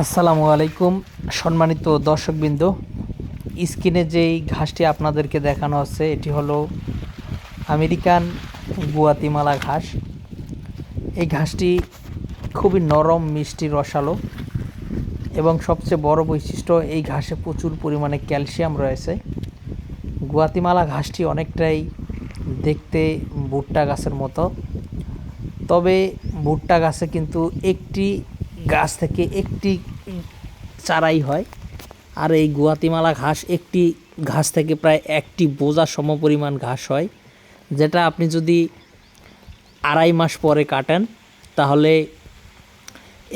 আসসালামু আলাইকুম, সম্মানিত দর্শকবৃন্দ। স্ক্রিনে যেই ঘাসটি আপনাদেরকে দেখানো হচ্ছে এটি হলো আমেরিকান গুয়াতিমালা ঘাস। এই ঘাসটি খুবই নরম, মিষ্টি, রসালো এবং সবচেয়ে বড় বৈশিষ্ট্য, এই ঘাসে প্রচুর পরিমাণে ক্যালসিয়াম রয়েছে। গুয়াতিমালা ঘাসটি অনেকটাই দেখতে ভুট্টা গাছের মতো। তবে ভুট্টা গাছে কিন্তু একটি গাছ থেকে একটি চারাই হয়। আর এই গুয়াতিমালা ঘাস একটি ঘাস থেকে প্রায় একটি বোঝা সমপরিমাণ ঘাস হয়, যেটা আপনি যদি আড়াই মাস পরে কাটেন, তাহলে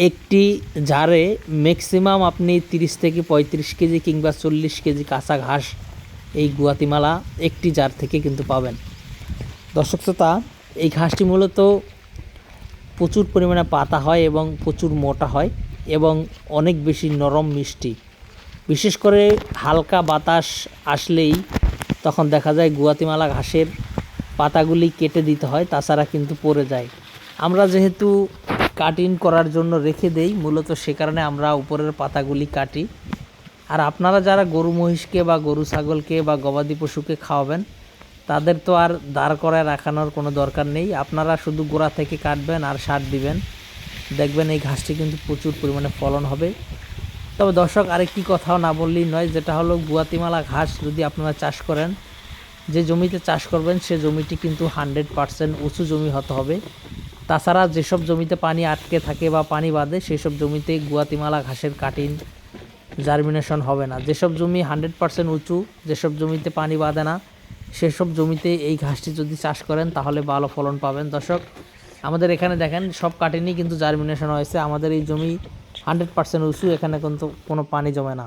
একটি জারে ম্যাক্সিমাম আপনি তিরিশ থেকে পঁয়ত্রিশ কেজি কিংবা চল্লিশ কেজি কাঁচা ঘাস এই গুয়াতিমালা একটি জার থেকে কিন্তু পাবেন। দর্শক শ্রোতা, এই ঘাসটি মূলত প্রচুর পরিমাণে পাতা হয় এবং প্রচুর মোটা হয় এবং অনেক বেশি নরম মিষ্টি। বিশেষ করে হালকা বাতাস আসলেই তখন দেখা যায় গুয়াতিমালা ঘাসের পাতাগুলি কেটে দিতে হয়, তাছাড়া কিন্তু পড়ে যায়। আমরা যেহেতু কাটিং করার জন্য রেখে দেই, মূলত সে কারণে আমরা উপরের পাতাগুলি কাটি। আর আপনারা যারা গরু মহিষকে বা গরু ছাগলকে বা গবাদি পশুকে খাওয়াবেন তাদের তো আর দাঁড় করায় রাখানোর কোনো দরকার নেই। আপনারা শুধু গোড়া থেকে কাটবেন আর সার দিবেন। দেখবেন এই ঘাসটি কিন্তু প্রচুর পরিমাণে ফলন হবে। তবে দর্শক, আরেকটি কথাও না বললেই নয়, যেটা হলো গুয়াতিমালা ঘাস যদি আপনারা চাষ করেন, যে জমিতে চাষ করবেন, সে জমিটি কিন্তু হান্ড্রেড পারসেন্ট উঁচু জমি হতে হবে। তাছাড়া যেসব জমিতে পানি আটকে থাকে বা পানি বাঁধে, সেসব জমিতে গুয়াতিমালা ঘাসের কাটিং, জার্মিনেশন হবে না। যেসব জমি হান্ড্রেড পারসেন্ট উঁচু, যেসব জমিতে পানি বাঁধে না সেসব জমিতে এই ঘাসটি যদি চাষ করেন, তাহলে ভালো ফলন পাবেন। দর্শক, আমাদের এখানে দেখেন, সব কাটেনি, কিন্তু জার্মিনেশন হয়েছে। আমাদের এই জমি হান্ড্রেড পার্সেন্ট উঁচু, এখানে কিন্তু কোনো পানি জমে না।